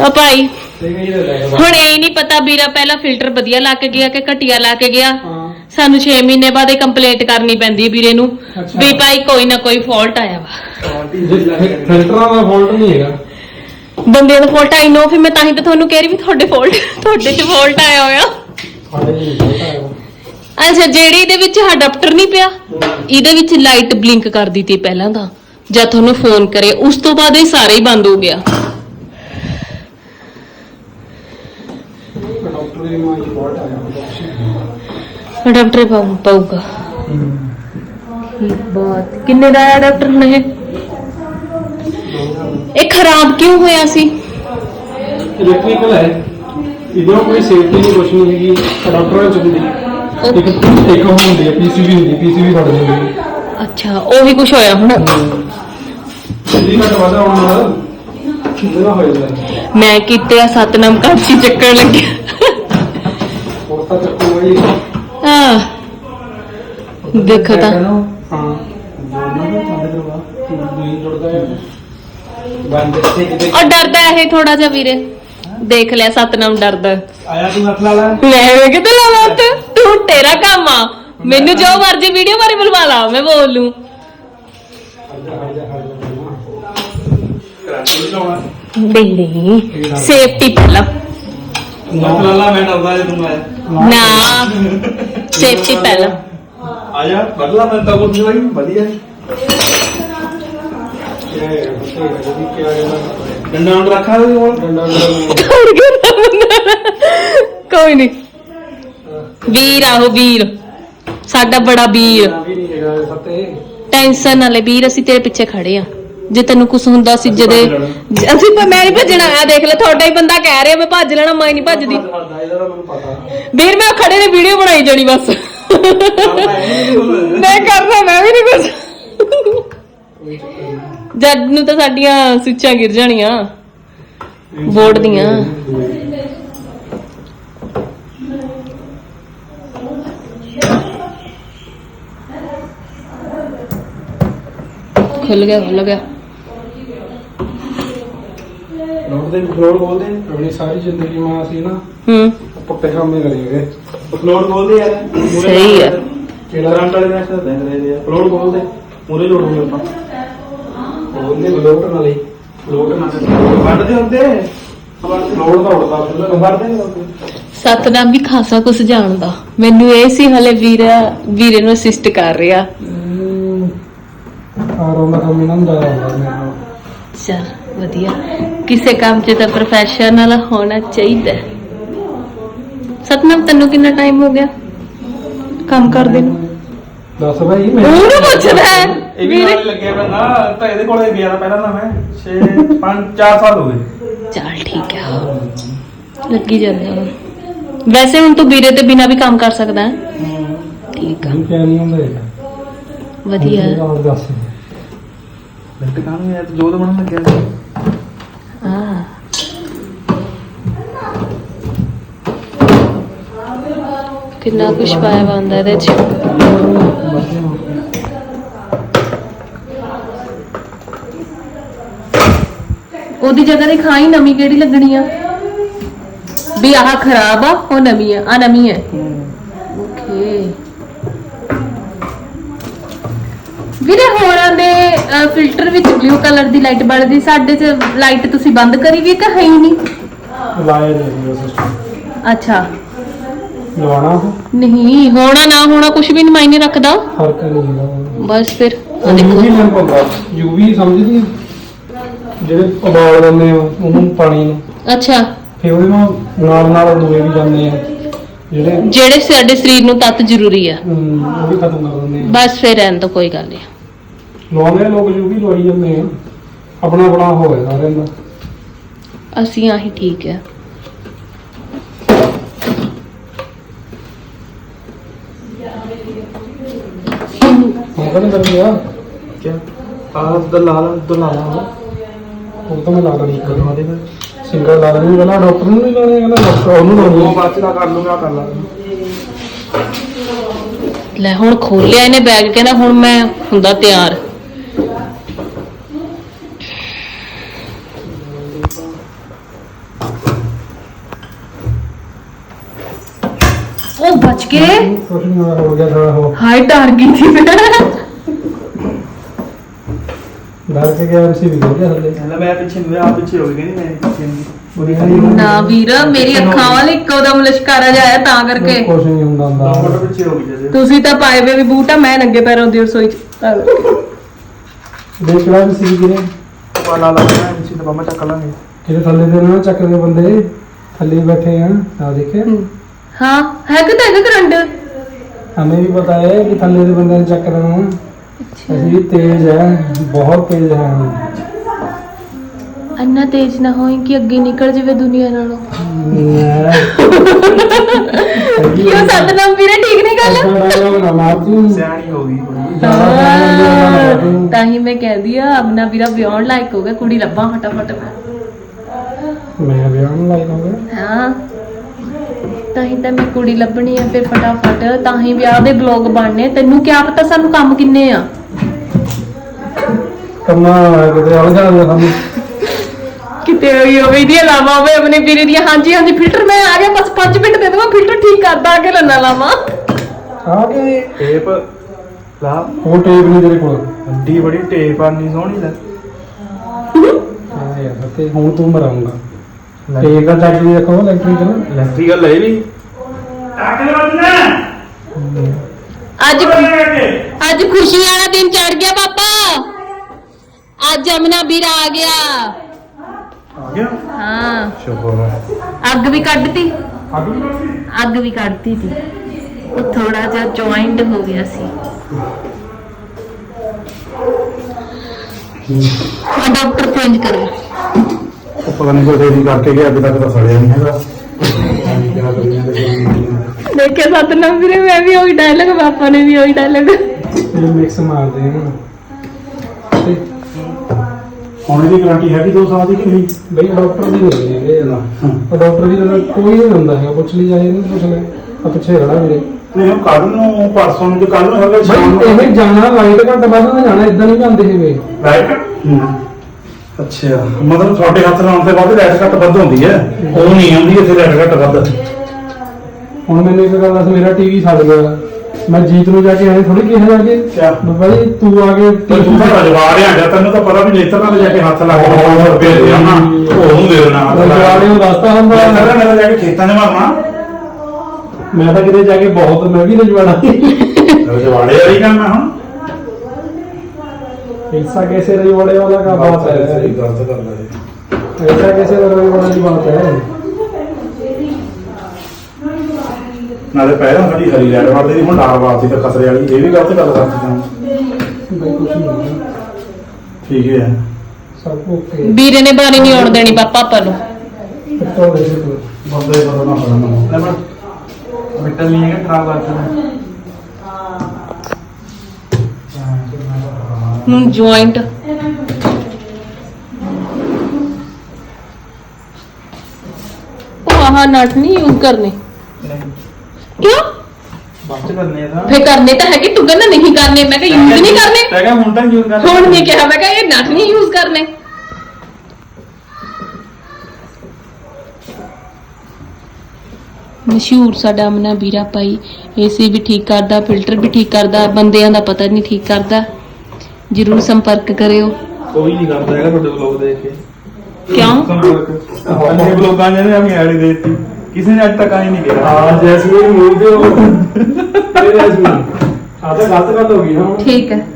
ਆ ਭਾਈ ਹੁਣ ਇਹ ਨਹੀਂ ਪਤਾ ਵੀਰਾ ਪਹਿਲਾਂ ਫਿਲਟਰ ਵਧੀਆ ਲਾ ਕੇ ਗਿਆ ਕਿ ਘਟੀਆ ਲਾ ਕੇ ਗਿਆ? ਸਾਨੂੰ 6 ਮਹੀਨੇ ਬਾਅਦ ਇਹ ਕੰਪਲੇਂਟ ਕਰਨੀ ਪੈਂਦੀ ਹੈ ਵੀਰੇ ਨੂੰ। ਵੀ ਭਾਈ ਕੋਈ ਨਾ ਕੋਈ ਫਾਲਟ ਆਇਆ ਵਾ। ਫਿਲਟਰਾਂ ਦਾ ਫਾਲਟ ਨਹੀਂ ਹੈਗਾ। ਬੰਦੇ ਦਾ ਫਾਲਟ ਆਈ ਨੋ ਫਿਰ ਮੈਂ ਤਾਂ ਹੀ ਤਾਂ ਤੁਹਾਨੂੰ ਕਹਿ ਰਹੀ ਵੀ ਤੁਹਾਡੇ ਫਾਲਟ ਤੁਹਾਡੇ 'ਚ ਫਾਲਟ ਆਇਆ ਹੋਇਆ। ਅੱਛਾ ਜਿਹੜੀ ਇਹਦੇ ਵਿੱਚ ਅਡਾਪਟਰ ਨਹੀਂ ਪਿਆ ਇਹਦੇ ਵਿੱਚ ਲਾਈਟ ਬਲਿੰਕ ਕਰਦੀ ਤੀ ਪਹਿਲਾਂ ਤਾਂ। ਜਦ ਤੁਹਾਨੂੰ ਫੋਨ ਕਰੇ ਉਸ ਤੋਂ ਬਾਅਦ ਇਹ ਸਾਰੇ ਹੀ ਬੰਦ ਹੋ ਗਿਆ। ਡਾਕਟਰ ਦੀ ਮਾਂ ਜੀ ਫਾਲਟ ਆਇਆ ਅਡਾਪਟਰ ਪਾਊਗਾ ਬਹੁਤ ਕਿੰਨੇ ਦਾ ਹੈ ਅਡਾਪਟਰ ਹੁਣ ਇਹ? ਇਹ ਖਰਾਬ ਕਿਉਂ ਹੋਇਆ ਸੀ? ਇਲੈਕਟ੍ਰੀਕਲ ਹੈ। ਇਹਦੇ ਕੋਈ ਸੇਫਟੀ ਨਹੀਂ ਕੁਛ ਨਹੀਂ ਹੈਗੀ। ਡਾਕਟਰਾਂ ਚ ਹੁੰਦੀ ਇੱਕ ਇੱਕ ਹੁੰਦੀ ਹੈ ਪੀਸੀਬੀ ਹੁੰਦੀ ਪੀਸੀਬੀ ਫੜ ਜਾਂਦੀ ਹੈ। ਅੱਛਾ ਉਹੀ ਕੁਝ ਹੋਇਆ ਹੁਣ? ਜੀ ਘਟ ਵਾਦਾ ਹੁਣ। ਨਾਲ ਇਹਦਾ ਹੋ ਜਾਂਦਾ ਮੈਂ ਕੀਤੇ ਆ ਸਤਨਾਮ ਕਾਚੀ ਚੱਕਣ ਲੱਗਿਆ। ਹੁਣ ਤਾਂ ਚੱਕੂ ਵਈ ਆ ਦੇਖੋ ਤਾਂ। ਹਾਂ। ਜੋੜਨਾ ਵੀ ਚਾਹਦੇ ਕਰਵਾ ਦੂਈ ਜੁੜਦਾ ਹੈ ਬੰਦ ਤੇ ਕਿਤੇ ਔਰ ਡਰਦਾ ਇਹ ਥੋੜਾ ਜਿਹਾ ਵੀਰੇ। ਦੇਖ ਲਿਆ ਸਤਨਾਮ ਡਰਦਾ। ਆਇਆ ਤੂੰ ਹੱਥ ਲਾ ਲੈ ਮੈਂ ਵੇ ਕਿਤੇ ਲਾਵਾਂ ਤੂੰ ਤੂੰ ਤੇਰਾ ਕੰਮ ਆ। ਮੈਨੂੰ ਜੋ ਮਰਜ਼ੀ ਵੀਡੀਓ ਬਾਰੇ ਬੁਲਵਾ ਲਾ ਮੈਂ ਬੋਲ ਲੂੰ। ਨਹੀਂ ਸੇਫਟੀ ਪਹਿਲਾਂ। ਹੱਥ ਲਾ ਲਾ ਮੈਂ ਡਰਦਾ ਜੇ ਤੂੰ ਆਇਆ। ਨਾ। ਸੇਫਟੀ ਪਹਿਲਾਂ। ਆ ਜਾ ਬਦਲਾ ਮੈਂ ਤਾਂ ਕੁਝ ਨਹੀਂ ਵਧੀਆ। ਡੰਡਾ ਨੂੰ ਰੱਖਾ ਦੇ ਕੋਲ। ਕੋਈ ਨਹੀਂ। ਵੀਰ ਆਹੋ ਵੀਰ। ਸਾਡਾ ਬੜਾ ਵੀਰ। ਟੈਨਸ਼ਨ ਨਾ ਲੈ ਵੀਰ ਅਸੀਂ ਤੇਰੇ ਪਿੱਛੇ ਖੜੇ ਆ। ਜੇ ਤੈਨੂੰ ਕੁਝ ਹੁੰਦਾ ਸੀ ਜਦੇ ਅਸੀਂ ਪ- ਮੈਂ ਨਹੀਂ ਭੱਜਣਾ ਆ ਦੇਖ ਲੈ ਤੁਹਾਡਾ ਹੀ ਬੰਦਾ ਕਹਿ ਰਿਹਾ ਮੈਂ ਭੱਜ ਲੈਣਾ ਮੈਂ ਨਹੀਂ ਭੱਜਦੀ। ਵੀਰ ਮੈਂ ਖੜੇ ਨੇ ਵੀਡੀਓ ਬਣਾਈ ਜਾਣੀ ਬਸ। ਮੈਂ ਕਰਨਾ ਮੈਂ ਵੀ ਨਹੀਂ ਕੁਝ ਜਦ ਨੂੰ ਤਾਂ ਸਾਡੀਆਂ ਸੁੱਚਾਂ ਗਿਰ ਜਾਣੀਆਂ ਬੋਰਡ ਦੀਆਂ। ਖੁੱਲ ਗਿਆ ਖੁੱਲ ਗਿਆ। ਦੇ ਫਲੋਰ ਬੋਲਦੇ ਆਪਣੀ ਸਾਰੀ ਜ਼ਿੰਦਗੀ ਮਾਂ ਸੀ ਨਾ ਹੂੰ। ਪੁੱਟੇ ਕੰਮੇ ਕਰੇਗੇ ਫਲੋਰ ਬੋਲਦੇ ਯਾਰ ਸਹੀ ਆ। ਕਿਹੜਾ ਰੰਟ ਵਾਲੇ ਮੈਚ ਦਾ ਦੇਖ ਰਹੇ ਆ। ਫਲੋਰ ਬੋਲਦੇ ਮੂਰੇ ਆਪਾਂ ਬੋਲਦੇ ਲੋਡ ਨਾਲ ਹੀ। ਫਲੋਰ ਨਾ ਵੱਢਦੇ ਹੁੰਦੇ ਲੋਡ ਦਾ ਉੜਦਾ ਫਿਰ ਵੱਢਦੇ ਹੁੰਦੇ। ਸਤਨਾਮ ਵੀ ਖਾਸਾ ਕੁਝ ਜਾਣਦਾ। ਮੈਨੂੰ ਇਹ ਸੀ ਹਲੇ ਵੀਰਾ ਵੀਰੇ ਨੂੰ ਅਸਿਸਟ ਕਰ ਰਿਹਾ। ਆਰੋਂ ਦਾ ਕੰਮ ਇਹਨਾਂ ਦਾ ਹੁੰਦਾ ਮੈਨੂੰ ਚਲ ਵਧੀਆ। ਕਿਸੇ ਕੰਮ 'ਚ ਤਾਂ ਪ੍ਰੋਫੈਸ਼ਨਲ ਹੋਣਾ ਚਾਹੀਦਾ। ਸਤਨਾਮ ਤੈਨੂੰ ਕਿੰਨਾ ਟਾਈਮ ਹੋ ਗਿਆ? ਕੰਮ ਕਰਦੇ ਨੂੰ? ਦੱਸ ਭਾਈ ਮੈਂ ਉਹਨੂੰ ਪੁੱਛਦਾ। ਹੈ ਇਹ ਵੀ ਨਾਲ ਲੱਗਿਆ ਮੈਂ ਨਾ ਤਾਂ ਇਹਦੇ ਕੋਲੇ ਗਿਆ ਤਾਂ ਪਹਿਲਾਂ ਤਾਂ ਮੈਂ। 6 5 4 ਸਾਲ ਹੋ ਗਏ। ਚਲ ਠੀਕ ਹੈ ਲੱਗੀ ਜਾਂਦਾ। ਵੈਸੇ ਹੁਣ ਤੂੰ ਵੀਰੇ ਤੇ ਬਿਨਾ ਵੀ ਕੰਮ ਕਰ ਸਕਦਾ। ਹੈ ਠੀਕ ਆ। ਕੰਮ ਕਿਆ ਨਹੀਂ ਹੁੰਦਾ। ਇਹ ਵਧੀਆ ਹੋਰ ਦੱਸ। ਲੈਟ ਕਾਹਨੂੰ ਯਾਰ ਜੋਤ ਬਣਨ ਲੱਗਿਆ। ਸੀ ਆ ਕਿੰਨਾ ਕੁਛ ਪਾਇਆ ਹੁੰਦਾ ਇਹਦੇ ਚ? ਉਹਦੀ ਜਗ੍ਹਾ ਤੇ ਖਾਈ ਨਵੀਂ ਕਿਹੜੀ ਲੱਗਣੀ ਆ? ਵੀ ਆਹ ਖਰਾਬ ਆ ਉਹ ਨਵੀਂ ਆ ਆ ਨਵੀਂ ਹੈ। ਓਕੇ। ਵੀਰੇ ਹੋਰਾਂ ਫਿਲਟਰ ਵਿੱਚ ਬਲੂ ਕਲਰ ਦੀ ਲਾਈਟ ਬਲਦੀ ਸਾਡੇ ਚ ਲਾਈਟ ਤੁਸੀਂ ਬੰਦ ਕਰੀ ਵੀ ਕਿ ਹੈ ਹੀ ਨਹੀਂ? ਲਾਇਆ ਜਾਏਗਾ ਸਿਸਟਮ ਅੱਛਾ। ਲਵਾਣਾ ਉਹ, ਨਹੀਂ ਹੋਣਾ ਨਾ ਹੋਣਾ ਕੁਝ ਵੀ ਨਹੀਂ ਮਾਇਨੇ ਰੱਖਦਾ। ਫ਼ਰਕ ਨਹੀਂ ਹੁੰਦਾ ਬਸ ਫਿਰ ਆ ਯੂਵੀ ਦੇਖੋ ਲੈਂਪ ਹੁੰਦਾ ਯੂਵੀ ਸਮਝਦੀ ਆ? ਜਿਹੜੇ ਉਬਾਲ ਦਿੰਦੇ ਆ ਉਹਨੂੰ ਪਾਣੀ ਨੂੰ। ਅੱਛਾ। ਫਿਰ ਉਹਦੇ ਨਾਲ ਨਾਲ ਨਾਲ ਦੂਏ ਵੀ ਜਾਂਦੇ ਆ। ਜਿਹੜੇ ਜਿਹੜੇ ਸਾਡੇ ਸਰੀਰ ਨੂੰ ਤੱਤ ਜ਼ਰੂਰੀ ਆ। ਹਮ, ਉਹ ਵੀ ਖਤਮ ਕਰ ਦਿੰਦੇ ਆ। ਬਸ ਫਿਰ ਰਹਿਣ ਤੋਂ ਕੋਈ ਗੱਲ ਨਹੀਂ ਲਵਾਉਂਦੇ ਆ ਲੋਕ ਯੂਵੀ ਲਵਾਈ ਜਾਂਦੇ ਆ। ਆਪਣਾ ਆਪਣਾ ਹੋਇਆ ਸਾਰਿਆਂ ਦਾ। ਅਸੀਂ ਆਹੀ ਠੀਕ ਹੈ ਹੁਣ ਕਹਿੰਦੇ ਕਰ ਗਿਆ ਕੀ ਆਹ ਦਲਾਲ ਦਲਾਲ ਉਹ ਤਾਂ ਮੈਂ ਲਾ ਲਈ ਕਰਵਾ ਦੇ ਸਿੰਗਲ ਲਾ ਲੈਣੀ ਪਹਿਲਾਂ ਡਾਕਟਰ ਨੂੰ ਨਹੀਂ ਲਾਉਣੇ ਕਹਿੰਦਾ ਡਾਕਟਰ ਉਹਨੂੰ ਉਹ ਲਾਉਣੀ ਬਾਅਦ ਚ ਨਾ ਕਰ ਲੂੰਗਾ ਕਰ ਲਾਂਗਾ ਲੈ ਹੁਣ ਖੋਲਿਆ ਇਹਨੇ ਬੈਗ ਕਹਿੰਦਾ ਹੁਣ ਮੈਂ ਹੁੰਦਾ ਤਿਆਰ। ਹੋ ਗਿਆ ਥੋੜਾ ਹੋ ਹਾਏ ਡਰ ਗਈ ਸੀ ਮੈਂ। ਡਰ ਕੇ ਗਿਆ ਐਮਸੀ ਵੀ ਹੋ ਗਿਆ ਹਲੇ ਕਹਿੰਦਾ ਮੈਂ ਪਿੱਛੇ ਨੂੰ ਆ ਪਿੱਛੇ ਹੋ ਗਈ ਨਹੀਂ ਮੈਂ ਪਿੱਛੇ ਨੂੰ ਵੀਰ ਮੇਰੀ ਅੱਖਾਂ ਵਾਲ ਇੱਕੋ ਦਮ ਲਸ਼ਕਾਰਾ ਜਾਇਆ ਤਾਂ ਕਰਕੇ। ਕੁਛ ਨਹੀਂ ਹੁੰਦਾ ਦੋ ਹੁੰਦਾ ਮਿੰਟ ਪਿੱਛੇ ਹੋ ਗਈ ਜਦੇ। ਤੁਸੀਂ ਤਾਂ ਪਾਏ ਵੇ ਵੀ ਬੂਟ ਆ ਮੈਂ ਨੰਗੇ ਪੈਰਾਂ ਦੀ ਰਸੋਈ ਚ ਤਾਂ ਕਰਕੇ। ਦੇਖ ਲੈ ਵੀ ਸੀ ਕਿਰੇ ਵਾਲਾ ਲੱਗਦਾ ਪਿੱਛੇ ਤਾਂ ਬੰਮਾ ਚੱਕ ਲਾਂਗੇ। ਕਿਤੇ ਥੱਲੇ ਦੇ ਨਾ ਚੱਕਦੇ ਬੰਦੇ ਥੱਲੇ ਹੀ ਬੈਠੇ ਆ ਆ ਦੇਖੇ ਹਾਂ। ਹੈ ਕਿ ਤਾਂ ਹੈਗਾ ਕਰੰਟ। हमें भी पता है कि थल्ले ਦੇ ਬੰਦੇ ਨੇ ਚੱਕ ਦੇਣਾ ਅਸੀਂ ਵੀ ਤੇਜ਼ ਹੈ ਬਹੁਤ ਤੇਜ਼ ਹੈ ਅੰਨਾ ਤੇਜ਼ ਨਾ ਹੋਈ ਕਿ ਅੱਗੇ ਨਿਕਲ ਜਾਵੇ ਦੁਨੀਆ ਨਾਲੋਂ ਕਿਉਂ ਸਤਨਾਮ ਵੀਰੇ ਠੀਕ ਨਹੀਂ ਗੱਲ ਨਾ ਮਾਰ ਤੂੰ ਸਿਆਣੀ ਹੋ ਗਈ ਕੁੜੀ। ਹਾਂ, ਤਾਂ ਹੀ ਮੈਂ ਕਹਿੰਦੀ ਆ ਆਪਣਾ ਵੀਰਾ ਵਿਆਹਣ ਲਾਇਕ ਹੋ ਗਿਆ ਕੁੜੀ ਲੱਭਾਂ ਫਟਾਫਟ ਮੈਂ ਵਿਆਹ ਨੂੰ ਲਾਇਕ ਹੋ ਗਿਆ ਹਾਂ ਤਾਂ ਹੀ ਤਾਂ ਮੈਂ ਕੁੜੀ ਲੱਭਣੀ ਆ ਫਿਰ ਫਟਾਫਟ ਤਾਂ ਹੀ ਵਿਆਹ ਦੇ ਬਲੌਗ ਬਣਨੇ ਤੈਨੂੰ ਕੀ ਪਤਾ ਸਾਨੂੰ ਕੰਮ ਕਿੰਨੇ ਆ? ਕੰਮਾ ਕਿਤੇ ਅਲ ਜਾ ਸਾਨੂੰ ਕਿਤੇ ਹੋਈ ਹੋਵੇ ਦੀ ਲਾਵਾ ਹੋਵੇ ਆਪਣੇ ਵੀਰੇ ਦੀ ਹਾਂਜੀ ਹਾਂਜੀ ਫਿਲਟਰ ਮੈਂ ਆ ਗਿਆ ਬਸ 5 ਮਿੰਟ ਦੇ ਦਵਾਂ ਫਿਲਟਰ ਠੀਕ ਕਰਦਾ ਕੇ ਲੰਨਾ ਲਾਵਾ। ਆ ਕੇ ਟੇਪ ਲਾ। ਉਹ ਟੇਪ ਨਹੀਂ ਤੇਰੇ ਕੋਲ। ਅੱਡੀ ਬੜੀ ਟੇਪ ਆਨੀ ਸੋਹਣੀ ਲੈ ਹਾਂ? ਯਾਰ ਤੇ ਹੁਣ ਤੂੰ ਮਰਾਉਂਗਾ ਟੇਪ ਦਾ ਚੱਕ ਵੀ ਰੱਖੋ ਇਲੈਕਟ੍ਰੀਕਲ ਇਲੈਕਟ੍ਰੀਕਲ ਲੈ ਵੀ। ਅੱਜ ਅੱਜ ਖੁਸ਼ੀ ਵਾਲਾ ਦਿਨ ਚੜ ਗਿਆ ਪਾਪਾ। ਅੱਜ ਅਮਨਾ ਵੀਰ ਆ ਗਿਆ। ਆ ਗਿਆ? ਹਾਂ। ਸ਼ੁਕਰ ਹੈ ਅੱਗ ਵੀ ਕੱਢਤੀ। ਅਗਲੀ ਅੱਗ ਵੀ ਕੱਢਤੀ ਸੀ। ਉਹ ਥੋੜਾ ਜਿਹਾ ਜੁਆਇੰਟ ਹੋ ਗਿਆ ਸੀ। ਆ ਡਾਕਟਰ ਚੇਂਜ ਕਰਿਆ ਉਹ ਪਤਾ ਨਹੀਂ ਕੋਈ ਦੇਰੀ ਕਰਕੇ ਗਿਆ ਅਜੇ ਤੱਕ ਤਾਂ ਸੜਿਆ ਨਹੀਂ ਹੈਗਾ। ਦੇਖਿਆ ਸਤਨਾਮ ਵੀਰੇ ਮੈਂ ਵੀ ਉਹੀ ਡਾਇਲੌਗ ਪਾਪਾ ਨੇ ਵੀ ਉਹੀ ਡਾਇਲੌਗ ਮਿਕਸ ਮਾਰਦੇ ਨਾ ਤੇ ਹੁਣ ਇਹਦੀ ਗਾਰੰਟੀ ਹੈਗੀ 2 ਸਾਲ ਦੀ ਕਿ ਨਹੀਂ? ਬਈ ਡਾਕਟਰ ਦੀ ਨਹੀਂ ਹੈ ਇਹ ਨਾ। ਉਹ ਡਾਕਟਰ ਵੀ ਤਾਂ ਕੋਈ ਨਹੀਂ ਹੁੰਦਾ ਹੈ ਪੁੱਛ ਲਈ ਜਾਏ ਨਹੀਂ ਪੁੱਛ ਲੈ। ਆ ਪਿੱਛੇ ਖੜਾ ਵੀਰੇ। ਨਹੀਂ ਉਹ ਕੱਲ ਨੂੰ ਪਰਸੋਂ ਨੂੰ ਕੱਲ ਨੂੰ ਹੈਗਾ ਸ਼ਾਮ ਨੂੰ। ਇਹ ਜਾਣਾ ਲਾਈਟ ਘੱਟ ਨਾ ਜਾਣਾ ਇਦਾਂ ਨਹੀਂ ਜਾਂਦੇ ਹੈਗੇ। ਲਾਈਟ ਅੱਛਾ ਮਤਲਬ ਤੁਹਾਡੇ ਹੱਥ ਨਾਲ ਤੇ ਵੱਧ ਲਾਈਟ ਘੱਟ ਵੱਧ ਹੁੰਦੀ ਹੈ। ਉਹ ਨਹੀਂ ਆਉਂਦੀ ਇੱਥੇ ਲਾਈਟ ਘੱਟ ਵੱਧ। ਹੁਣ ਮੈਨੂੰ ਇੱਕ ਗੱਲ ਦੱਸ ਮੇਰਾ ਟੀਵੀ ਸੜ ਗਿਆ। ਮੈਂ ਜੀਤ ਨੂੰ ਜਾ ਕੇ ਆਏ ਥੋੜੀ ਕਿਹਾ ਜਾ ਕੇ? ਕਿਆ? ਭਾਈ ਤੂੰ ਆ ਕੇ ਤੇ ਤੂੰ ਤਾਂ ਰਜਵਾ ਰਿਹਾ ਜਾਂ ਤੈਨੂੰ ਤਾਂ ਪਤਾ ਵੀ ਨੇਤਰ ਨਾਲ ਜਾ ਕੇ ਹੱਥ ਲਾ ਕੇ 500 ਰੁਪਏ ਦੇ ਆਣਾ ਉਹਨੂੰ ਦੇ ਦੇਣਾ ਹੱਥ ਲਾ ਰਜਵਾੜੇ ਨੂੰ ਦੱਸਦਾ ਹੁੰਦਾ। ਨੇਤਰ ਨਾਲ ਜਾ ਕੇ ਖੇਤਾਂ 'ਚ ਮਾਰਨਾ। ਮੈਂ ਤਾਂ ਕਿਤੇ ਜਾ ਕੇ ਬਹੁਤ ਮੈਂ ਵੀ ਰਜਵਾੜਾ। ਰਜਵਾੜੇ ਵਾਲੀ ਕੰਮ ਹੈ ਹੁਣ। ऐसा कैसे रजवाड़े वाला का बात है ਗਲਤ ਕਰਦਾ ਹੈ ऐसा कैसे रजवाड़े की बात है ਨਾਲੇ ਪਹਿਲਾਂ ਸਾਡੀ ਹਰੀ ਲਾਈਟ ਵੜਦੀ ਸੀ ਹੁਣ ਡਾਲ ਵਾਲਦੀ ਤਾਂ ਖਸਰੇ ਵਾਲੀ ਇਹ ਵੀ ਗਲਤ ਗੱਲ ਕਰਤੀ ਤਾਂ भाई कुछ नहीं है ਠੀਕ ਹੈ सब ओके ਵੀਰੇ ਨੇ ਬਾਰੀ ਨਹੀਂ ਆਉਣ ਦੇਣੀ ਪਾਪਾ ਆਪਾਂ ਨੂੰ तो वैसे तो ਬੰਦੇ ਬਦਲਣਾ ਪੈਣਾ ਲੈ ਮੈਂ ਮਿੱਟਲ ਨਹੀਂ ਹੈਗਾ ਖਰਾਬ ਕਰ ਦੇਣਾ ਹੁਣ ਜੁਆਇੰਟ ਉਹ ਆਹ ਨਟ ਨਹੀਂ ਯੂਜ਼ ਕਰਨੇ। ਕਿਉਂ? ਬਾਅਦ ਚ ਕਰਨੇ ਆ ਤਾਂ। ਫੇ ਕਰਨੇ ਤਾਂ ਹੈਗੇ ਤੂੰ ਕਹਿੰਦਾ ਨਹੀਂ ਕਰਨੇ ਮੈਂ ਕਿਹਾ ਯੂਜ਼ ਨਹੀਂ ਕਰਨੇ। ਮੈਂ ਕਿਹਾ ਹੁਣ ਤਾਂ ਯੂਜ਼ ਕਰ ਹੁਣ ਨਹੀਂ ਕਿਹਾ ਮੈਂ ਕਿਹਾ ਇਹ ਨਟ ਨਹੀਂ ਯੂਜ਼ ਕਰਨੇ। ਮਸ਼ਹੂਰ ਸਾਡਾ ਅਮਨਾ ਵੀਰਾ ਭਾਈ ਏਸੀ ਵੀ ਠੀਕ ਕਰਦਾ ਫਿਲਟਰ ਵੀ ਠੀਕ ਕਰਦਾ ਬੰਦਿਆਂ ਦਾ ਪਤਾ ਨਹੀਂ ਠੀਕ ਕਰਦਾ। ਜਰੂਰ ਸੰਪਰਕ ਕਰਿਓ। ਕੋਈ ਨਹੀਂ ਕਰਦਾ ਹੈਗਾ ਤੁਹਾਡੇ ਬਲੌਗ ਦੇਖ ਕੇ। ਕਿਉਂ? ਆਪਣੇ ਬਲੌਗਾਂ ਨੇ ਆਪਣੀ ਆਈਡੀ ਦੇ ਕਿਸੇ ਨੇ ਅੱਜ ਤੱਕ ਆਈ ਨਹੀਂ ਕਿਹਾ ਹਾਂ ਜੈਸਮੀਨ ਮੂਵ ਦੇ ਹੋ। ਜੈਸਮੀਨ। ਆ ਤਾਂ ਗਲਤ ਗੱਲ ਹੋ ਗਈ ਨਾ। ਠੀਕ ਹੈ।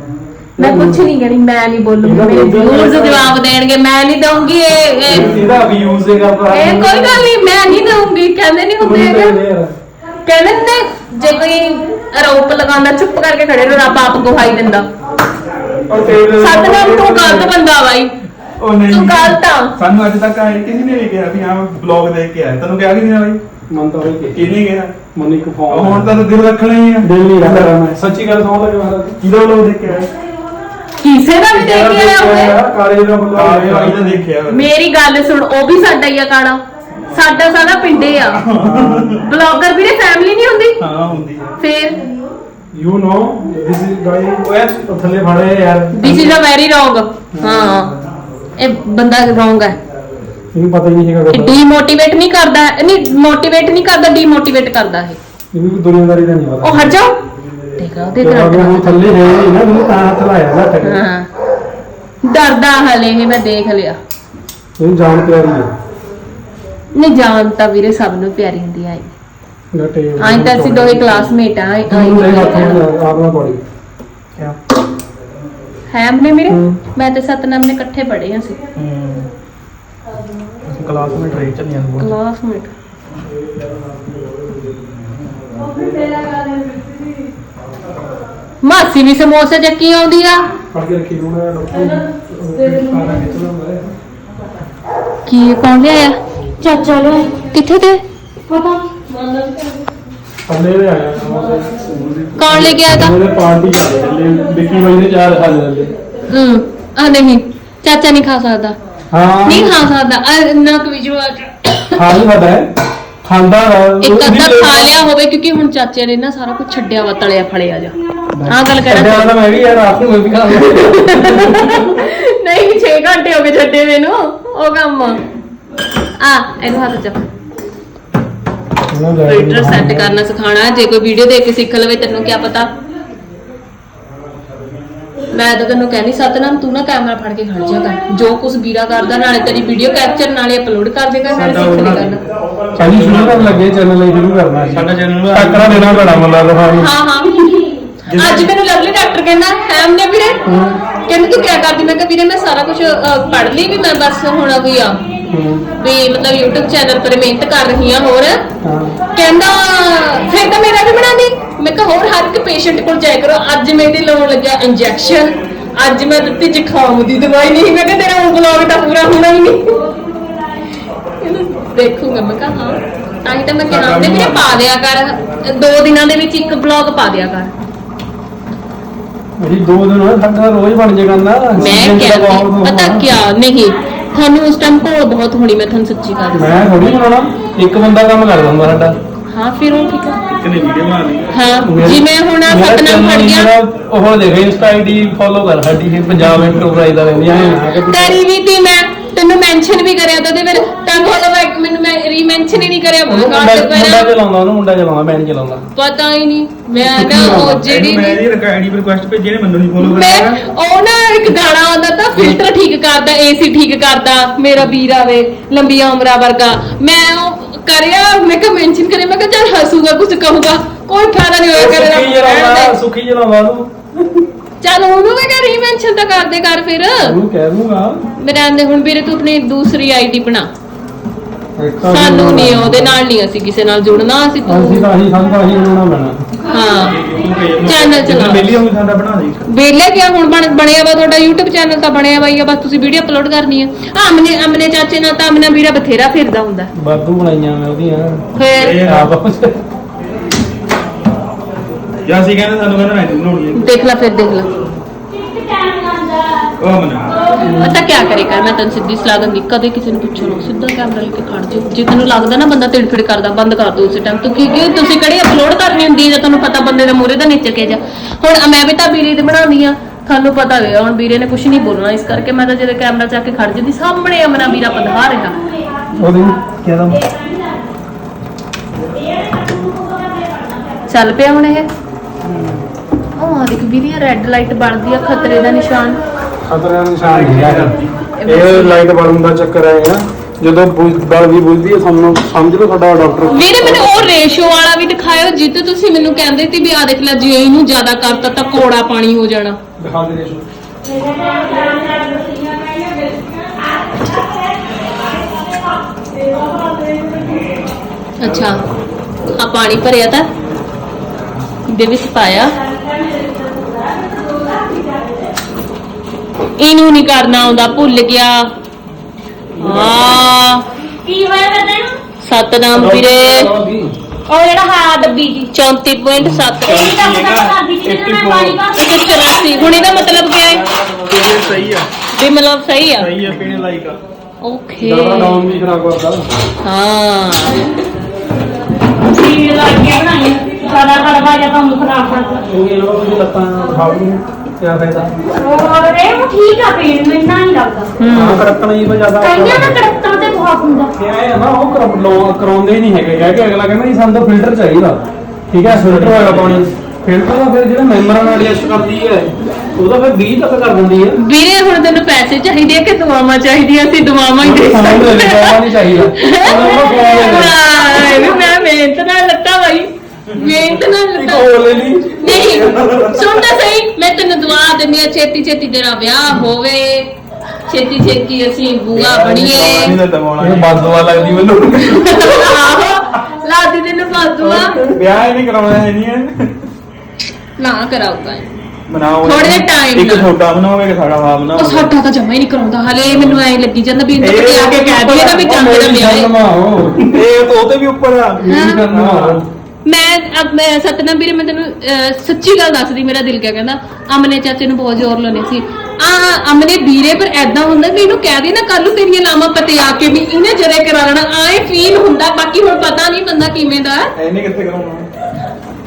ਮੈਂ ਕੁਝ ਨਹੀਂ ਕਰੀ ਮੈਂ ਨਹੀਂ ਬੋਲੂੰਗੀ। ਮੇਰੇ ਵਿਊਜ਼ ਜਵਾਬ ਦੇਣਗੇ ਮੈਂ ਨਹੀਂ ਦਊਂਗੀ ਇਹ ਇਹ- ਇਹਦਾ ਅਬਿਊਜ਼ ਕਰਦਾ ਇਹ ਕੋਈ ਗੱਲ ਨਹੀਂ ਮੈਂ ਨਹੀਂ ਦਊਂਗੀ। ਕਹਿੰਦੇ ਨਹੀਂ ਹੁੰਦੇ ਹੈਗੇ। ਕਹਿੰਦੇ ਨੇ ਜੇ ਕੋਈ ਆਰੋਪ ਲਗਾਉਂਦਾ ਚੁੱਪ ਕਰਕੇ ਖੜੇ ਰਹੋ ਰੱਬ ਆਪ ਗਵਾਹੀ ਦਿੰਦਾ। ਸਤਨਾਮ ਤੂੰ ਗਲਤ ਬੰਦਾ ਬਾਈ। ਉਹ ਨਹੀਂ ਤੂੰ ਗਲਤ ਆ। ਸਾਨੂੰ ਅੱਜ ਤੱਕ ਆਈ ਕਿਸੇ ਨੇ ਨਹੀਂ ਕਿਹਾ ਵੀ ਹਾਂ ਬਲੌਗ ਦੇਖ ਕੇ ਆਇਆ। ਤੈਨੂੰ ਕਿਹਾ ਕਿ ਨਹੀਂ ਬਾਈ? ਮਨ ਤਾਂ ਹੋਈ ਕਿ ਕਿਹਨੇ ਕਿਹਾ? ਮਨ ਇੱਕ ਉਹ ਫੋਨ ਹੁਣ ਤਾਂ ਦਿਲ ਰੱਖਣਾ ਹੀ ਆ। ਦਿਲ ਨਹੀਂ ਰੱਖਦਾ ਮੈਂ। ਸੱਚੀ ਗੱਲ ਸੌਂ ਲੱਗੇ ਮਾਰਾ ਕਿਹਦਾ ਬਲੌਗ ਦੇਖ ਕੇ ਆਇਆ? ਕਿਸੇ ਦਾ ਵੀ ਦੇਖ ਕੇ ਆਇਆ ਹੋਵੇ। ਕਾਲੇ ਦਾ ਆ। ਇਹ ਆਈ ਬੁਲਾ ਤਾਂ ਦੇਖਿਆ ਮੇਰੀ ਗੱਲ ਸੁਣ ਉਹ ਵੀ ਸਾਡਾ ਹੀ ਆ ਕਾਣਾ ਸਾਡਾ ਸਾਰਾ ਪਿੰਡੇ ਆ। ਬਲੌਗਰ ਵੀ ਫੈਮਿਲੀ ਨਹੀਂ ਹੁੰਦੀ? ਹਾਂ ਹੁੰਦੀ ਹੈ ਫੇਰ? ਯੂ نو ਦਿਸ ਇਜ਼ ਗਾਈ ਓਏ ਥੱਲੇ ਫੜੇ ਯਾਰ this is a very wrong ਹਾਂ ਇਹ ਬੰਦਾ ਰੋਂਗ ਹੈ ਇਹਨੂੰ ਪਤਾ ਹੀ ਨਹੀਂ ਹੈਗਾ ਕੁਛ। ਡੀਮੋਟੀਵੇਟ ਨਹੀਂ ਕਰਦਾ ਨਹੀਂ ਮੋਟੀਵੇਟ ਨਹੀਂ ਕਰਦਾ ਡੀਮੋਟੀਵੇਟ ਕਰਦਾ ਇਹ ਇਹਨੂੰ ਵੀ ਦੁਨੀਆਦਾਰੀ ਦਾ ਨਹੀਂ ਪਤਾ ਉਹ ਹਟ ਜਾਓ ਦੇਖਾ ਉਹਦੇ ਤੇ ਬਾਬਾ ਹੁਣ ਕਰੰਟ ਥੱਲੇ ਹੈ ਹੀ ਨਾ ਤਾਂ ਹੱਥ ਲਾਇਆ ਨਾ ਟਕ ਹਾਂ ਡਰਦਾ ਹਲੇ ਇਹ ਮੈਂ ਦੇਖ ਲਿਆ ਇਹਨੂੰ ਜਾਣ ਪਿਆਰੀ ਹੈ ਨਹੀਂ ਜਾਣ ਤਾਂ ਵੀਰੇ ਸਭ ਨੂੰ ਪਿਆਰੀ ਹੁੰਦੀ ਹੈ ਗੱਟੇ ਆਈ ਤਾਂ ਅਸੀਂ ਦੋਵੇਂ ਕਲਾਸਮੇਟ ਆ ਆਪਣਾ ਪੜੀ ਕਿਆ? ਹੈ ਆਪਣੇ ਮੇਰੇ। ਮੈਂ ਤੇ ਸਤਨਾਮ ਨੇ ਇਕੱਠੇ ਪੜ੍ਹੇ ਹਾਂ ਅਸੀਂ। ਅਸੀਂ ਕਲਾਸ ਵਿੱਚ ਰਹੀ ਚੱਲੀਆਂ ਨੂੰ ਕਲਾਸਮੇਟ ਮਾਸੀ ਵੀ ਸਮੋਸੇ ਚੱਕੀ ਆਉਂਦੀ ਆ। ਫੜ ਕੇ ਰੱਖੀ ਹੁਣ ਡਾਕਟਰ ਖਾਣਾ ਹੁੰਦਾ ਹੈ ਕੀ ਕੌਣ ਲਿਆਇਆ? ਚਾਚਾ ਲੈ ਕਿੱਥੇ ਤੇ? ਪਤਾ ਥੱਲੇ ਕੌਣ ਲੈ ਕੇ ਆਇਆ ਤਾ? ਉਹਨੇ ਪਾਰਟੀ ਕਰ ਲਈ ਵਿੱਕੀ ਬਾਈ ਨੇ ਚਾਰ ਖਾ ਲਏ ਹੂੰ ਆ ਨਹੀਂ ਚਾਚਾ ਨਹੀਂ ਖਾ ਸਕਦਾ। ਹਾਂ। ਨਹੀਂ ਖਾ ਸਕਦਾ ਆ, ਨਾ ਕੋਈ ਜੋ ਖਾ ਨਹੀਂ ਪਤਾ ਹੈ ਖਾਂਦਾ ਵਾ, ਇੱਕ ਉਹ ਵੀ ਅੱਧਾ ਲੈ- ਖਾ ਲਿਆ ਹੋਵੇ ਕਿਉਂਕਿ ਹੁਣ ਚਾਚੇ ਨੇ ਨਾ ਸਾਰਾ ਕੁਝ ਛੱਡਿਆ ਵਾ ਤਲਿਆ ਫੜਿਆ ਜਾ। ਆਹ ਗੱਲ ਕਹਿਣਾ ਛੱਡਿਆ ਤਾਂ ਮੈਂ ਵੀ ਯਾਰ ਰਾਤ ਨੂੰ ਮੈਂ ਵੀ ਖਾ ਲਿਆ। ਨਹੀਂ 6 ਘੰਟੇ ਹੋ ਗਏ ਛੱਡੇ ਮੈਨੂੰ ਉਹ ਕੰਮ ਆ ਇਹਨੂੰ ਹੱਥ ਚ। ਫਿਲਟਰ ਸੈੱਟ ਕਰਨਾ ਸਿਖਾਣਾ ਜੇ ਕੋਈ ਵੀਡੀਓ ਦੇਖ ਕੇ ਸਿੱਖ ਲਵੇ ਤੈਨੂੰ ਕੀ ਪਤਾ? ਮੈਂ ਤਾਂ ਤੈਨੂੰ ਕਹਿੰਦੀ ਸਤਨਾਮ ਤੂੰ ਨਾ ਕੈਮਰਾ ਫੜ ਕੇ ਖੜ ਜਾ ਕਰ। ਜੋ ਕੁਝ ਵੀਰਾ ਕਰਦਾ ਨਾਲੇ ਤੇਰੀ ਵੀਡੀਓ ਕੈਪਚਰ ਨਾਲੇ ਅਪਲੋਡ ਕਰ ਦੇਗਾ ਨਾਲੇ ਸਿੱਖ ਲੇਗਾ। ਸਾਡੀ ਸ਼ੁਰੂ ਕਰਨ ਲੱਗੇ ਚੈਨਲ ਲਈ ਸ਼ੁਰੂ ਕਰਨਾ ਸਾਡਾ channel ਟੱਕਰਾ ਦੇਣਾ ਬੜਾ ਮੱਲਾ ਰਹਾਈ ਹਾਂ ਹਾਂ। ਅੱਜ ਮੈਨੂੰ ਲਵਲੀ ਡਾਕਟਰ ਕਹਿੰਦਾ ਹੈਮ ਨੇ ਵੀਰੇ? ਕਹਿੰਦੇ ਤੂੰ ਕੀ ਕਰਦੀ? ਮੈਂ ਕਿਹਾ ਵੀਰੇ ਮੈਂ ਸਾਰਾ ਕੁਝ ਪੜ੍ਹ ਲਈ ਵੀ ਮੈਂ ਬਸ ਹੁਣ ਵੀ ਆ। ਵੀ ਮਤਲਬ YouTube ਚੈਨਲ ਪਰ ਮਿਹਨਤ ਕਰ ਰਹੀ ਹਾਂ ਹੋਰ। ਕਹਿੰਦਾ ਫਿਰ ਤਾਂ ਮੇਰਾ ਵੀ ਬਣਾ ਦੀ। ਮੈਂ ਕਿਹਾ ਹੋਰ ਹਰ ਇੱਕ ਪੇਸ਼ੈਂਟ ਕੋਲ ਜਾਇਆ ਕਰੋ। ਅੱਜ ਮੇਰੇ ਲਾਉਣ ਲੱਗਿਆ ਇੰਜੈਕਸ਼ਨ ਅੱਜ ਮੈਂ ਦਿੱਤੀ ਜ਼ੁਕਾਮ ਦੀ ਦਵਾਈ। ਨਹੀਂ ਮੈਂ ਕਿਹਾ ਤੇਰਾ ਵਲੌਗ ਤਾਂ ਪੂਰਾ ਹੋਣਾ ਹੀ ਨਹੀਂ। ਦੇਖੂਗਾ ਮੈਂ ਕਿਹਾ ਹਾਂ। ਤਾਂ ਹੀ ਤਾਂ ਮੈਂ ਕਿਹਾ ਤੇ ਵੀਰੇ ਪਾ ਦਿਆ ਕਰ। ਦੋ ਦਿਨਾਂ ਦੇ ਵਿੱਚ ਇੱਕ ਵਲੌਗ ਪਾ ਦਿਆ ਕਰ। ਮੇਰੀ ਦੋ ਦਿਨ ਹੋਏ ਸਾਡਾ ਰੋਜ਼ ਬਣ ਨਾ ਮੈਂ ਕਿਹਾ ਪਤਾ ਕਿਆ ਨਹੀਂ। ਤੁਹਾਨੂੰ ਉਸ ਟਾਈਮ ਕੋਲ ਬਹੁਤ ਹੋਣੀ ਮੈਂ ਤੁਹਾਨੂੰ ਸੱਚੀ ਗੱਲ। ਮੈਂ ਥੋੜੀ ਬਣਾਉਣਾ ਇੱਕ ਬੰਦਾ ਕੰਮ ਕਰਦਾ ਹੁੰਦਾ ਸਾਡਾ। ਹਾਂ ਫਿਰ ਉਹ ਠੀਕ ਆ। ਕਿਨੇ ਵੀਡੀਓ ਬਣਾ ਲਈ। ਹਾਂ ਜਿਵੇਂ ਹੁਣ ਆਹ ਮੇਰਾ ਸਤਨਾਮ ਫੜ channel ਗਿਆ। ਮੇਰਾ ਉਹ ਦੇਖ ਇੰਸਟਾ ਆਈਡੀ ਫੋਲੋ ਕਰ ਸਾਡੀ ਇਹ ਪੰਜਾਬ ਐਂਟਰਪ੍ਰਾਈਜ਼ ਦਾ। ਰਹਿੰਦੀ ਹੈ ਤੇਰੀ ਵੀ ਤੀ ਮੈਂ ਤੈਨੂੰ ਮੈਂਸ਼ਨ ਵੀ ਕਰਿਆ ਤਾਂ ਉਹਦੇ ਫਿਰ ਤਾਂ ਫੋਲੋ ਬੈਕ ਮੈਨੂੰ ਮੈਂ ਰੀਮੈਂਸ਼ਨ ਹੀ ਨਹੀਂ ਕਰਿਆ ਮੁੰਡਾ ਬੋਲ ਕਾਰਡ ਤੇ ਮੁੰਡਾ ਚਲਾਉਂਦਾ ਉਹਨੂੰ ਮੁੰਡਾ ਚਲਾਉਂਦਾ ਮੈਂ ਨਹੀਂ ਚਲਾਉਂਦਾ। ਪਤਾ ਹੀ ਨਹੀਂ ਮੈਂ ਨਾ ਉਹ ਜਿਹੜੀ ਮੈਂ ਵੀ- ਜੀ ਆਈਡੀ ਰਿਕੁਐਸਟ ਭੇਜੀ ਨੇ ਮੈਨੂੰ ਨਹੀਂ ਫੋਲੋ ਮੈਂ ਕਰਿਆ। ਉਹ ਨਾ ਇੱਕ ਗਾਣਾ ਆਉਂਦਾ ਤਾਂ ਫਿਲਟਰ ਠੀਕ ਕਰਦਾ ਏਸੀ ਠੀਕ ਕਰਦਾ ਮੇਰਾ ਵੀਰ ਆਵੇ ਲੰਬੀਆਂ ਉਮਰਾਂ ਵਰਗਾ। ਮੈਂ ਉਹ ਕਰਿਆ ਮੈਂ ਕਿਹਾ ਮੈਂਸ਼ਨ ਕਰਿਆ ਮੈਂ ਕਿਹਾ ਚੱਲ ਹੱਸੂਗਾ ਕੁਝ ਕਹੂਗਾ। ਕੋਈ ਫਾਇਦਾ ਨਹੀਂ ਹੋਇਆ ਸੁੱਖੀ ਕਰੇ ਚਲਾਉਂਦਾ ਸੁੱਖੀ ਚਲਾਉਂਦਾ ਉਹਨੂੰ। ਚੱਲ ਉਹਨੂੰ ਵੀ ਕਹ ਰੀਮੈਂਸ਼ਨ ਤਾਂ ਕਰਦੇ ਕਰ ਫਿਰ। ਉਹਨੂੰ ਕਹਿ ਦੂੰਗਾ। ਮੇਰੇ ਆਂਦੇ ਹੁਣ ਵੀਰੇ ਤੂੰ ਆਪਣੀ ਦੂਸਰੀ ਆਈਡੀ ਬਣਾ। ਸਾਨੂੰ ਨਹੀਂ ਉਹਦੇ ਨਾਲ ਨਹੀਂ ਅਸੀਂ ਕਿਸੇ ਨਾਲ ਜੁੜਨਾ ਅਸੀਂ ਅਸੀਂ ਤੂੰ ਤਾਂ ਹੀ ਸਾਨੂੰ ਤਾਂ ਹੀ ਬਣਾਉਣਾ ਪੈਣਾ। ਹਾਂ। ਚੈਨਲ ਚਲਾ। ਮੇਲੀ ਹੋਈ ਸਾਡਾ ਬਣਾ ਦੇ ਵੇਲੇ ਕਿਆ ਹੁਣ ਬਣ ਬਣਿਆ ਵਾ ਤੁਹਾਡਾ YouTube ਚੈਨਲ ਤਾਂ ਬਣਿਆ ਵਾ ਹੀ ਆ ਬਸ ਤੁਸੀਂ ਵੀਡੀਓ ਅਪਲੋਡ ਕਰਨੀ ਆ। ਆਮਨੇ ਅਮਨੇ ਚਾਚੇ ਨਾਲ ਤਾਂ ਅਮਨਾ ਵੀਰਾ ਬਥੇਰਾ ਫਿਰਦਾ ਹੁੰਦਾ। ਵਾਧੂ ਬਣਾਈਆਂ ਮੈਂ ਉਹਦੀਆਂ। ਫਿਰ? ਇਹ ਆਪ ਜਾਂ ਅਸੀਂ ਕਹਿੰਦੇ ਸਾਨੂੰ ਕਹਿੰਦਾ ਨਹੀਂ ਬਣਾਉਣੀ ਹੈ ਦੇਖ ਲੈ ਫਿਰ ਦੇਖ ਲੈ। ਉਹ ਮਨਾ। ਪਤਾ ਕਿਆ ਕਰੇ ਕਰ ਮੈਂ ਤੈਨੂੰ ਸਿੱਧੀ ਸਲਾਹ ਦਿੰਦੀ ਕਦੇ ਕਿਸੇ ਨੂੰ ਪੁੱਛੋ ਨਾ ਸਿੱਧਾ ਕੈਮਰਾ ਲੈ ਕੇ ਖੜ ਜਾਓ। ਜੇ ਤੈਨੂੰ ਲੱਗਦਾ ਨਾ ਬੰਦਾ ਤਿੜਫਿੜ ਕਰਦਾ ਬੰਦ ਕਰ ਦੋ ਉਸੇ ਟਾਈਮ ਕਿਉਂਕਿ ਕਿ ਤੁਸੀਂ ਕਿਹੜੀ ਅਪਲੋਡ ਕਰਨੀ ਹੁੰਦੀ ਹੈ ਜੇ ਤੁਹਾਨੂੰ ਪਤਾ ਬੰਦੇ ਦਾ ਮੂਰੇ ਦਾ ਨੀਚੇ ਕੇ ਜਾ ਹੁਣ ਮੈਂ ਵੀ ਤਾਂ ਵੀਰੇ ਦੀ ਬਣਾਉਣੀ ਆ। ਤੁਹਾਨੂੰ ਪਤਾ ਹੋਇਆ ਹੁਣ ਵੀਰੇ ਨੇ ਕੁਝ ਨਹੀਂ ਬੋਲਣਾ। ਇਸ ਕਰਕੇ ਮੈਂ ਤਾਂ ਜਦੋਂ ਕੈਮਰਾ ਚੱਕ ਕੇ ਖੜ ਜਾਂਦੀ ਸਾਹਮਣੇ ਅਮਨਾ ਵੀਰਾ ਪਧਾ ਰਿਹਾ ਉਹਦੇ ਚੱਲ ਪਿਆ ਹੁਣ ਇਹ। ਉਹ ਆ ਦੇਖ ਵੀਰੇ ਰੈੱਡ ਲਾਈਟ ਬਲਦੀ ਆ ਖਤਰੇ ਦਾ ਨਿਸ਼ਾਨ। ਖਤਰੇ ਦਾ ਨਿਸ਼ਾਨ ਨਹੀਂ ਹੈ। ਇਹ ਲਾਈਟ ਬਲਨ ਦਾ ਚੱਕਰ ਹੈ ਨਾ। ਜਦੋਂ ਬੁਝ- ਬਲਦੀ ਬੁਝਦੀ ਹੈ ਸਾਨੂੰ ਸਮਝ ਲਓ ਸਾਡਾ ਡਾਕਟਰ ਵੀਰੇ ਮੈਨੂੰ ਉਹ ਰੇਸ਼ੋ ਵਾਲਾ ਵੀ ਦਿਖਾਇਓ ਜਿੱਤੇ ਤੁਸੀਂ ਮੈਨੂੰ ਕਹਿੰਦੇ ਸੀ ਵੀ ਆ ਦੇਖ ਲੈ ਜੇ ਇਹਨੂੰ ਜ਼ਿਆਦਾ ਕਰਤਾ ਤਾਂ ਕੋੜਾ ਪਾਣੀ ਹੋ ਜਾਣਾ। ਦਿਖਾ ਦੇ ਰੇਸ਼ੋ ਅੱਛਾ ਆ ਪਾਣੀ ਭਰਿਆ ਤਾਂ ਇਹਦੇ ਵਿੱਚ ਪਾਇਆ। ਇਹਨੂੰ ਨਹੀਂ ਕਰਨਾ ਆਉਂਦਾ ਭੁੱਲ ਗਿਆ। ਹਾਂ ਕੀ ਹੋਇਆ ਤੈਨੂੰ? ਸਤਨਾਮ ਵੀਰੇ। ਉਹ ਜਿਹੜਾ ਹਾਂ ਡੱਬੀ ਜੀ 34.7 ਇਹ ਤਾਂ ਪਤਾ ਕਰਦੀ ਸੀ ਜਦੋਂ ਮੈਂ ਪਾਣੀ ਪਾ ਹੁਣ ਇਹਦਾ ਮਤਲਬ ਕੀ ਹੈ? ਸਹੀ ਆ। ਵੀ ਮਤਲਬ ਸਹੀ ਆ। ਸਹੀ ਆ ਪੀਣੇ ਲਾਇਕ ਆ। ਓਕੇ। ਜ਼ਿਆਦਾ ਡਾਊਨ ਵੀ ਖਰਾਬ ਕਰਦਾ ਹਾਂ। ਸੀੜ ਲਾ ਕੇ ਬਣਾਈ। ਸਾਡਾ ਕੜਵਾ ਜਾਂ ਕੰਮ ਖਰਾਬ ਕਰਦਾ ਉਹ ਇਹ ਲੋਕ ਦੀ ਲੱਤਾਂ ਉਠਾ ਲੂ ਕੀ ਫਾਇਦਾ ਇਹ ਉਹ ਠੀਕ ਆ ਪੀਣ ਮੈਨੂੰ ਨਹੀਂ ਲੱਗਦਾ। ਹਾਂ। ਕਰਕਣਾ ਹੀ ਜ਼ਿਆਦਾ ਕਈਆਂ ਦਾ ਕੜਕਣ ਤੇ ਬਹੁਤ ਹੁੰਦਾ। ਇਹ ਆਏ ਆ ਨਾ ਉਹ ਕਰਾ- ਲੋ- ਕਰਾਉਂਦੇ ਨਹੀਂ ਹੈਗੇ। ਕਹਿ ਕੇ ਅਗਲਾ ਕਹਿੰਦਾ ਜੀ ਸਾਨੂੰ ਤਾਂ ਫਿਲਟਰ ਚਾਹੀਦਾ। ਠੀਕ ਹੈ ਫਿਲਟਰ ਹੋਏਗਾ ਪਾਣੀ। ਫਿਲਟਰ ਦਾ ਫਿਰ ਜਿਹੜਾ ਮੈਂਬਰਾਂ ਨਾਲ ਐਡਜਸਟ ਕਰਦੀ ਹੈ ਉਹਦਾ ਫਿਰ 20 ਤੱਕ ਕਰ ਦਿੰਦੀ ਹੈ। ਵੀਰੇ ਹੁਣ ਤੈਨੂੰ ਪੈਸੇ ਚਾਹੀਦੇ ਆ ਕਿ ਦੁਆਵਾਂ ਚਾਹੀਦੀਆਂ? ਅਸੀਂ ਦੁਆਵਾਂ ਹੀ ਦੇ ਸਾਨੂੰ ਤਾਂ ਸਕਦੇ ਦੁਆਵਾਂ ਨਹੀਂ ਚਾਹੀਦਾ ਵੀ ਮੈਂ ਮਿਹਨਤ ਨਾਲ ਮਿਹਨਤ ਨਾਲ ਇੱਕ ਹੋਰ ਲੈ ਲਈ। ਨਹੀਂ ਸੁਣ ਤਾਂ ਸਹੀ ਮੈਂ ਤੈਨੂੰ ਦੁਆ ਦਿੰਦੀ ਆ ਛੇਤੀ ਛੇਤੀ ਤੇਰਾ ਵਿਆਹ ਹੋਵੇ। ਛੇਤੀ ਛੇਤੀ ਅਸੀਂ ਬੂਆ ਬਣੀਏ। ਇਹ ਬਦ ਦੁਆ ਲੱਗਦੀ ਮੈਨੂੰ। ਆਹੋ ਲਾਦੀ ਤੈਨੂੰ ਬਾਦੂਆ। ਵਿਆਹ ਹੀ ਨਹੀਂ ਕਰਾਉਣਾ ਹੈ ਨਹੀਂ ਨਾ ਕਰਾਊਗਾ। ਬਣਾਓ ਥੋੜ੍ਹੇ ਜਿਹੇ time ਇੱਕ ਨਾਲ। ਛੋਟਾ ਬਣਾਓਗੇ ਇੱਕ ਸਾਡਾ ਹਾਂ ਉਹ ਬਣਾਓਗੇ ਸਾਡਾ ਤਾਂ ਜਮਾ ਹੀ ਨਹੀਂ ਕਰਾਉਂਦਾ ਹਲੇ ਮੈਨੂੰ ਐ ਲੱਗੀ ਜਾਂਦਾ ਵੀ ਇਹਨਾਂ ਤੇ ਆ ਕੇ ਕਹਿ ਦਈਏ ਨਾ ਵੀ ਚੰਦ ਦਾ ਵਿਆਹ। ਹੈ ਇਹ ਤਾਂ ਉਹਦੇ ਵੀ ਉੱਪਰ ਆ। ਮੈਂ ਅਬ ਮੈਂ ਸਤਨਾਮ ਵੀਰੇ ਮੈਂ ਤੈਨੂੰ ਅਹ, ਸੱਚੀ ਗੱਲ ਦੱਸਦੀ ਮੇਰਾ ਦਿਲ ਕਿਆ ਕਹਿੰਦਾ ਅਮਨੇ ਚਾਚੇ ਨੂੰ ਬਹੁਤ ਜ਼ੋਰ ਲਾਉਣੇ ਸੀ। ਆ ਅਮਨੇ ਵੀਰੇ ਪਰ ਐਦਾਂ ਹੁੰਦਾ ਵੀ ਇਹਨੂੰ ਕਹਿ ਦੇ ਨਾ ਕੱਲ ਨੂੰ ਤੇਰੀਆਂ ਲਾਵਾਂ ਪਤੇ ਆ ਕੇ ਵੀ ਇਹਨੇ ਜਰੇ ਕਰਾ ਲੈਣਾ ਆਏ ਫੀਲ ਹੁੰਦਾ ਬਾਕੀ ਹੁਣ ਪਤਾ ਨਹੀਂ ਬੰਦਾ ਕਿਵੇਂ ਦਾ ਹੈ। ਐਨੇ ਕਿੱਥੇ ਕਰਾਉਣਾ?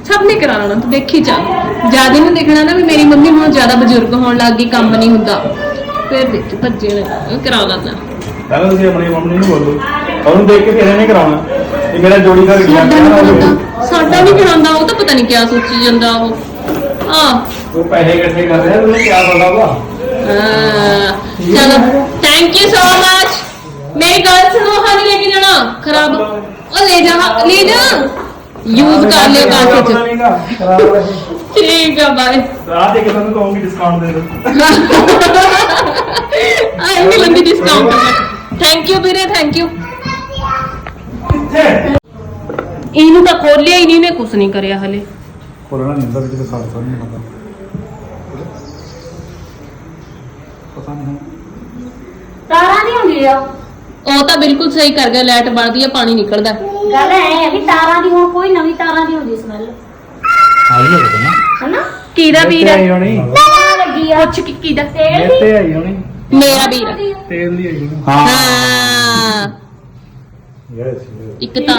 ਸਭ ਨੇ ਕਰਾ ਲੈਣਾ ਤੂੰ ਦੇਖੀ ਚੱਲ ਜ਼ਿਆਦਾ ਨੂੰ ਦੇਖਣਾ ਨਾ ਵੀ ਮੇਰੀ ਮੰਮੀ ਹੁਣ ਜ਼ਿਆਦਾ ਬਜ਼ੁਰਗ ਹੋਣ ਲੱਗ ਗਈ ਕੰਮ ਨਹੀਂ ਹੁੰਦਾ। ਫਿਰ ਦੇਖ ਭੱਜੇ ਕਰਾ ਲੈਣਾ ਪਹਿਲਾਂ ਤੁਸੀਂ ਆਪਣੀ ਮੰਮੀ ਨੂੰ ਬੋਲੋ। ਉਹਨੂੰ ਦੇਖ ਕੇ ਫਿਰ ਇਹਨੇ ਕਰਾਉਣਾ। ਇਹ ਮੇਰਾ ਜੋੜੀਦਾਰ ਗਿਆ ਸਾਡਾ ਨਹੀਂ ਕਰਾਉਂਦਾ ਸਾਡਾ ਨਹੀਂ ਕਰਾਉਂਦਾ ਉਹ ਤਾਂ ਪਤਾ ਨਹੀਂ ਕਿਆ ਸੋਚੀ ਜਾਂਦਾ ਉਹ। ਆ ਉਹ ਪੈਸੇ ਇਕੱਠੇ ਕਰ ਰਿਹਾ ਤੈਨੂੰ ਕੀ ਪਤਾ ਵਾ? ਚਲੋ ਥੈਂਕ ਯੂ ਸੋ ਮਚ ਮੇਰੀ ਗੱਲ ਸੁਣੋ ਹਾਂ ਲੈ ਕੇ ਜਾਣਾ ਖਰਾਬ। ਉਹ ਲੈ ਜਾ ਲੈ ਜਾ। ਯੂਜ਼ ਕਰ ਲਿਓ ਕਾਸੇ ਚ ਠੀਕ ਆ ਬਾਏ ਰਾਤ ਦੇ ਕੇ ਤੁਹਾਨੂੰ ਕਹੂੰਗੀ ਡਿਸਕਾਊਂਟ ਦੇ ਦਿਓ। ਆਈ ਨਹੀਂ ਲੰਦੀ ਡਿਸਕਾਊਂਟ ਥੈਂਕ ਯੂ ਵੀਰੇ ਥੈਂਕ ਯੂ ਇਹਨੂੰ ਤਾਂ ਖੋਲਿਆ ਹੀ ਨਹੀਂ ਨੇ ਕੁਝ ਨਹੀਂ ਕਰਿਆ ਹਲੇ। ਕੋਰੋਨਾ ਨਹੀਂ ਹੁੰਦਾ ਵਿੱਚ ਸਾਲ ਸਾਲ ਨਹੀਂ ਪਤਾ ਪਤਾ ਨਹੀਂ ਤਾਰਾਂ ਦੀ ਹੁੰਦੀ ਆ ਉਹ ਤਾਂ ਬਿਲਕੁਲ ਸਹੀ ਕਰ ਗਿਆ ਲਾਈਟ ਬਲਦੀ ਆ ਪਾਣੀ ਨਿਕਲਦਾ। ਗੱਲ ਐ ਹੈ ਵੀ ਤਾਰਾਂ ਦੀ ਹੁਣ ਕੋਈ ਨਵੀਂ ਤਾਰਾਂ ਦੀ ਹੁੰਦੀ ਸਮੈਲ ਆ ਹੀ ਲੱਗਦਾ ਨਾ। ਹਨਾ? ਕਿਹਦਾ ਵੀਰ ਆਈ ਹੋਣੀ। ਤਾਰਾਂ ਲੱਗੀ ਆ ਪੁੱਛ ਕਿ ਕਿਹਦਾ? ਤੇਲ ਦੀ ਤੇ ਆਈ ਹੋਣੀ। ਮੇਰਾ ਵੀਰ ਤੇਲ ਦੀ ਆਈ ਹੋਣੀ। ਹਾਂ। ਹਾਂ। ਯੈਸ ਇੱਕ ਤਾਂ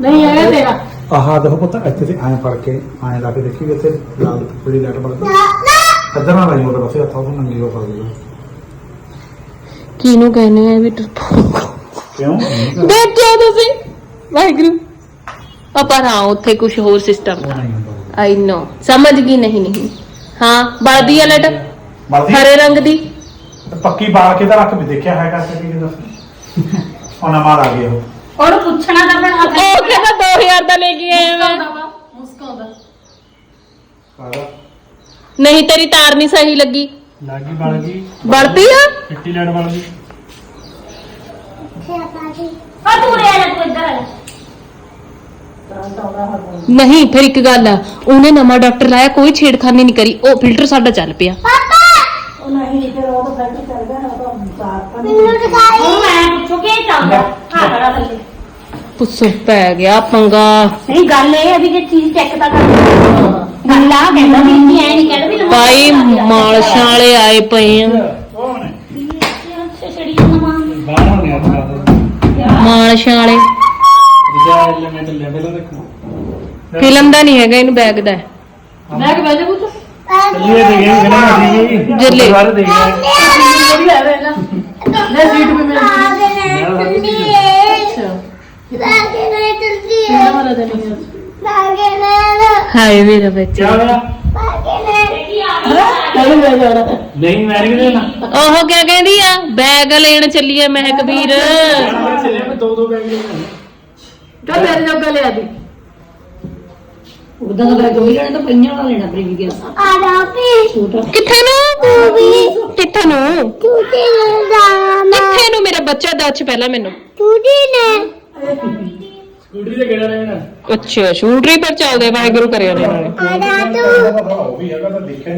ਨਹੀਂ ਹੈ ਤੇਰਾ। ਆਹ ਦੇਖੋ ਪਤਾ ਇੱਥੇ ਤੇ ਐਂ ਫੜ ਕੇ ਐਂ ਲਾ ਕੇ ਦੇਖੀ ਇੱਥੇ ਲਾਲ ਪੀਲੀ ਲਾਈਟ ਬਲਦੀ ਇੱਧਰ ਨਾਲ ਆਈ ਉਹਦੇ ਪਾਸੇ ਹੱਥਾਂ ਤੋਂ ਨੰਗੀ ਹੋ ਪਾ ਕਿਹਨੂੰ ਕਹਿੰਦੇ ਆ ਵੀ ਕਿਉਂ? ਦੇਖਿਆ ਤੁਸੀਂ। ਵਾਹਿਗੁਰੂ। ਪਾਪਾ ਹਾਂ ਉੱਥੇ ਕੁਝ ਹੋਰ ਸਿਸਟਮ ਉਹ ਨਹੀਂ ਹੁੰਦਾ। ਆਈ ਨੋ ਸਮਝ ਗਈ ਨਹੀਂ ਨਹੀਂ। ਹਾਂ ਬਲਦੀ ਆ ਬਲਦੀ? ਹਰੇ ਰੰਗ ਦੀ। ਪੱਕੀ ਬਾਲ ਕੇ ਤਾਂ ਰੱਖ ਵੀ ਦੇਖਿਆ ਹੈ ਕਰਕੇ ਕੀ ਦੱਸ? ਉਹ ਨਾ ਮਾਰ ਆ ਗਿਆ ਉਹ। ਉਹਨੂੰ ਪੁੱਛਣਾ ਤਾਂ ਪੈਣਾ ਉਹ ਕਹਿੰਦਾ 2000 ਦਾ ਲੈ ਕੇ ਆਇਆ ਮੈਂ। ਕਾਹਦਾ? ਨਹੀਂ ਤੇਰੀ ਤਾਰ ਨਹੀਂ ਸਹੀ ਲੱਗੀ। ਲਾਗੀ ਬਣ ਗਈ। ਬਲਦੀ ਆ? ਚਿੱਟੀ ਲੈਟ ਬਣ ਗਈ। ਆ ਤੂੰ ਰਹਿ ਲੈ ਤੂੰ ਇੱਧਰ ਆ ਲੈ ਨਹੀਂ ਫਿਰ ਇੱਕ ਗੱਲ ਆ। ਉਹਨੇ ਨਵਾਂ ਡਾਕਟਰ ਲਾਇਆ ਕੋਈ ਛੇੜਖਾਨੀ ਨਹੀਂ ਕਰੀ। ਉਹ ਫਿਲਟਰ ਸਾਡਾ ਚੱਲ ਪਿਆ। ਉਹ ਨਹੀਂ ਫਿਰ ਉਹ ਤਾਂ ਬੈਠ ਚੱਲ ਗਿਆ ਨਾ ਉਹ ਤਾਂ ਸਾਫ਼ ਮੈਨੂੰ ਦਿਖਾਈ ਮੈਂ ਪੁੱਛੋ ਕੀ ਚੱਲਦਾ ਹਾਂ ਖੜਾ ਥੱਲੇ ਪੁੱਸੋ ਪੈ ਗਿਆ ਪੰਗਾ। ਨਹੀਂ ਗੱਲ ਇਹ ਹੈ ਵੀ ਜੇ ਚੀਜ਼ ਚੈੱਕ ਤਾਂ ਕਰ ਗੱਲ ਆ ਕਹਿੰਦਾ ਵੀ ਨਹੀਂ ਐ ਨਹੀਂ ਕਹਿੰਦਾ ਵੀ ਭਾਈ ਮਾਲਸ਼ਾਂ ਵਾਲੇ ਆਏ ਪਏ ਆ। ਅੱਛਾ ਛੜੀ ਨਵਾਂ ਬਾਹਰ ਹੋਣੇ ਆ ਤਾਂ ਮਾਲਸ਼ਾਂ ਵਾਲੇ ਐਲੀਮੈਂਟ ਲੈ ਪਹਿਲਾਂ ਦੇਖੋ। ਫਿਲਮ ਦਾ ਨਹੀਂ ਹੈਗਾ ਇਹਨੂੰ ਬੈਗ ਦਾ ਹੈ। ਬੈਗ ਬੈਜੇ ਪੁੱਤ। ਚੱਲੀਏ ਦੇ ਗਏ ਕਿਹਨੇ ਅਸੀਂ ਜੱਲੇ। ਸਾਰੇ ਦੇ ਗਏ ਲੈ ਵੇਲਾ ਲੈ ਸੀਟ ਵੀ ਮਿਲ ਹਾਏ ਮੇਰਾ ਬੱਚਾ। ਨਹੀਂ ਮੈਂ ਨਹੀਂ ਦੇਣਾ ਉਹ ਕਿਆ ਕਹਿੰਦੀ ਆ? ਬੈਗ ਲੈਣ ਚੱਲੀ ਆ ਮਹਿਕ ਵੀਰ ਦੋ ਦੋ ਬੈਗ ਲੈ ਚੱਲ ਮੇਰੇ ਜੋਗਾ ਲਿਆ ਦੀ। ਉਦਾਂ ਦਾ ਬੈਗ ਹੋਈ ਲੈਣਾ ਤਾਂ ਪਈਆਂ ਵਾਲਾ ਲੈਣਾ ਪ੍ਰੀਵੀ ਗਿਆ ਕਿੱਥੇ ਨੂੰ? ਕਿੱਥੇ ਨੂੰ? ਕਿੱਥੇ ਨੂੰ? ਮੇਰਾ ਬੱਚਾ ਦੱਸ ਪਹਿਲਾਂ ਮੈਨੂੰ। ਸਕੂਟਰੀ ਤੇ ਕਿਹੜਾ ਲੈਣਾ ਅੱਛਾ ਸ਼ੂਟਰੀ ਪਰ ਚੱਲਦੇ ਵਾਹਿਗੁਰੂ ਕਰਿਆ ਨੇ। ਉਹ ਵੀ ਹੈਗਾ ਤਾਂ ਦੇਖਿਆ